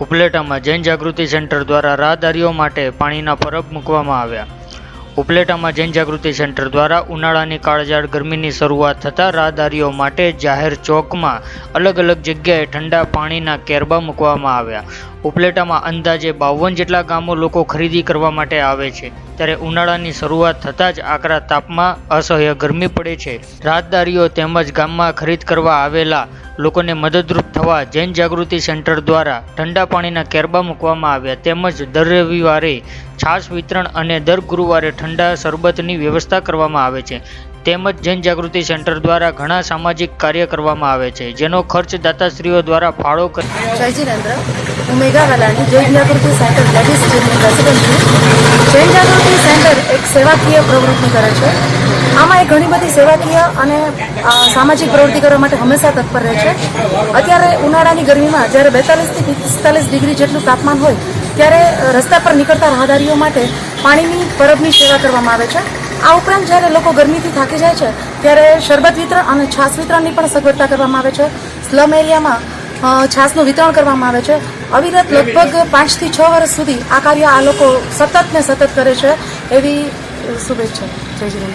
ઉપલેટામાં Jain Jagruti centre દ્વારા રાહદારીઓ માટે પાણીના પરબ મૂકવામાં આવ્યા. ઉપલેટામાં જૈન જાગૃતિ સેન્ટર દ્વારા ઉનાળાની કાળઝાળ ગરમીની શરૂઆત થતાં રાહદારીઓ માટે જાહેર ચોકમાં અલગ અલગ જગ્યાએ ઠંડા પાણીના કેરબા મૂકવામાં આવ્યા. ઉપલેટામાં અંદાજે બાવન જેટલા ગામો લોકો ખરીદી કરવા માટે આવે છે. ત્યારે ઉનાળાની શરૂઆત થતાં જ આકરા તાપમાં અસહ્ય ગરમી પડે છે. રાહદારીઓ તેમજ ગામમાં ખરીદ કરવા આવેલા લોકોને મદદરૂપ થવા જૈન જાગૃતિ સેન્ટર દ્વારા ઠંડા પાણીના કેરબા મૂકવામાં આવ્યા તેમજ દર રવિવારે છાશ વિતરણ અને દર ગુરુવારે ઠંડા શરબતની વ્યવસ્થા કરવામાં આવે છે. તેમજ જૈન જાગૃતિ સેન્ટર દ્વારા ઘણા સામાજિક કાર્ય કરવામાં આવે છે, જેનો ખર્ચ દાતાશ્રીઓ દ્વારા ફાળો જય જીનેન્દ્ર. જૈન જાગૃતિ સેન્ટર જૈન જાગૃતિ સેન્ટર એક સેવાકીય પ્રવૃત્તિ કરે છે. આમાં એ ઘણી બધી સેવાકીય અને સામાજિક પ્રવૃત્તિ કરવા માટે હંમેશા તત્પર રહે છે. અત્યારે ઉનાળાની ગરમીમાં જ્યારે બેતાલીસથી પિસ્તાલીસ ડિગ્રી જેટલું તાપમાન હોય, ત્યારે રસ્તા પર નીકળતા રાહદારીઓ માટે પાણીની, પરબની સેવા કરવામાં આવે છે. આ ઉપરાંત જ્યારે લોકો ગરમીથી થાકી જાય છે, ત્યારે શરબત વિતરણ અને છાશ વિતરણની પણ સગવડતા કરવામાં આવે છે. સ્લમ એરિયામાં છાસનું વિતરણ કરવામાં આવે છે. અવિરત લગભગ પાંચથી છ વર્ષ સુધી આ કાર્ય આ લોકો સતત ને સતત કરે છે. એવી શુભેચ્છા. જય જીવન.